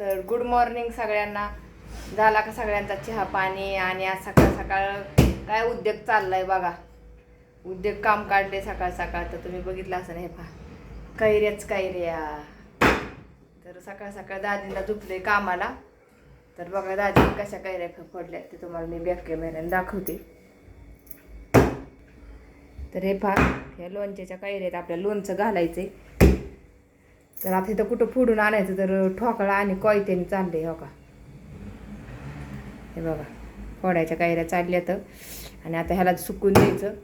तर good morning सगळ्यांना. झाला का सगळ्यांचा चहा पाणी आणि आज सकाळ सकाळ काय उद्योग चाललाय बघा. उद्योग काम काढले सकाळ सकाळ तर तुम्ही बघितलं असं नाही पहा. कैऱ्याच कैऱ्या. तर सकाळ सकाळ दादीला झुपले कामाला. तर बघा दादी कशा कैऱ्या पडल्या ते तुम्हाला मी बॅक कॅमेऱ्याने दाखवते. तर हे पहा ह्या लोणच्याच्या कैऱ्यात आपल्या लोणचं घालायचंय. तर आता इथं कुठं फोडून आणायचं तर ठोकळा आणि कोयत्याने चालले हो का? हे बघा फोडायच्या कैऱ्या चालल्या तर. आणि आता ह्याला सुकून द्यायचं.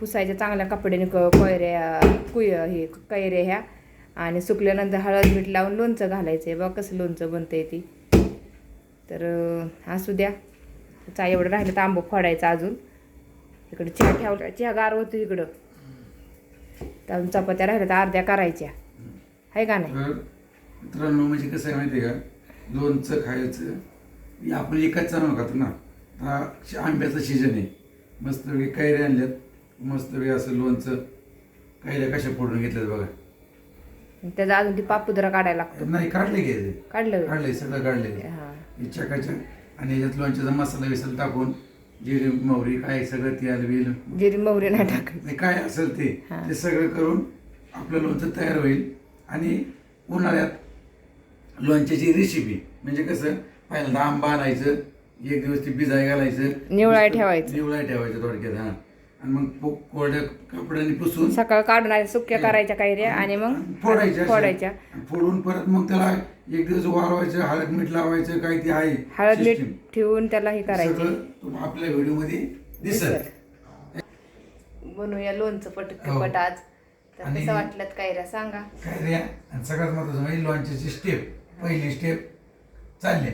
पुसायच्या चांगल्या कपड्याने क कोयऱ्या कुय हे कैऱ्या ह्या. आणि सुकल्यानंतर हळद मीठ लावून लोणचं घालायचं आहे बघा कसं लोणचं बनतं आहे ती. तर असू द्या. चा एवढं राहिलं तर आंबं फोडायचं अजून. इकडं चहा ठेवला. चहा गार होतो इकडं. तर अजून चपात्या राहिल्या तर अर्ध्या करायच्या. आहे का नाही? तर मित्रांनो म्हणजे कसं आहे माहिती आहे का? लोणचं खायचं हे आपण एकच चालू खातो ना. आता आंब्याचं सीजन आहे. मस्तपैकी कैऱ्या आणल्यात. मस्तपैकी असं लोणचं. कैऱ्या कशा फोडून घेतल्यात बघा. त्याचा अजून ती पापुद्रा काढायला लागतो. नाही काढले घ्यायचे काढलं काढले सगळं काढले हा. चकाच्या आणि याच्यात लोणच्याचा मसाला विसाला टाकून जिरे मोहरी काय सगळं तेल बिल. जिरी मोहरी नाही टाकायची नाही काय असेल ते हा. ते सगळं करून आपलं लोणचं तयार होईल. आणि उन्हाळ्यात लोणच्याची रेसिपी म्हणजे कसं पहिल्यांदा आंबा आणायचं एक दिवस ते भिजाय घालायचं. निवळाय ठेवायचं. निवळाय ठेवायचं थोडक्यात हा. आणि मग कोरड्या कपड्याने पुसून सकाळ काढून सुक्या करायच्या कैऱ्या आणि मग फोडायच्या. फोडायच्या. फोडून परत मग त्याला एक दिवस वाळवायचं हळद मीठ लावायचं काय ते आहे. हळद मीठ. ठेवून त्याला हे करायचे. आपल्या व्हिडिओमध्ये दिसत बनवूया लोणचं पट हो. पट आज तर आणि- कसं वाटलं कैऱ्या? सांगा. काय रे आणि सगळ्यात महत्वाचं म्हणजे लॉन्चची स्टेप पहिली स्टेप चालले.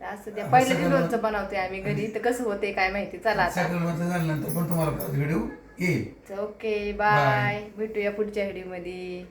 तर असं द्या आता पहिलं सगळं- लोणचं बनवतोय आम्ही घरी. तर कसं होते काय माहिती? चला आता. सगळं लोणचं झाल्यानंतर पण तुम्हाला परत व्हिडिओ येईल. ओके बाय भेटूया पुढच्या व्हिडिओमध्ये.